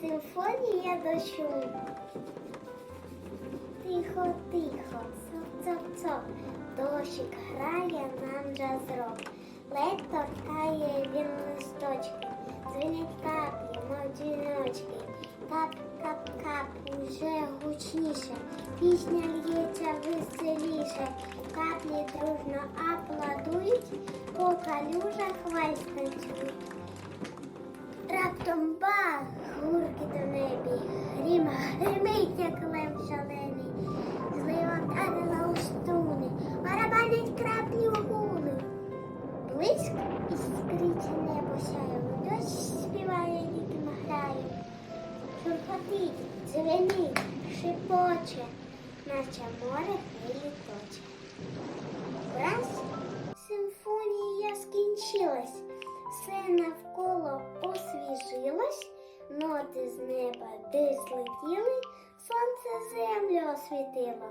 Симфонія дощу. Тихо, тихо, цоп, цоп, цоп. Дощик грає нам джаз-рок. Ледь торкає він листочки. Дзвенять каплі, мов дзвіночки. Кап, кап, кап, уже гучніше. Пісня л'ється веселіше. Каплі дружно аплодують, по калюжах вальс танцюють. Грім гримить, як лев шалений, у стуни, барабанять краплі у гуни. Блиск іскрить небо сяє, дощ співає ритм грає, шурхотить, дзвенить, шипоче, наче море хвилі точе. Симфонія скінчилась, все навколо з неба десь летіли, сонце землю освітило.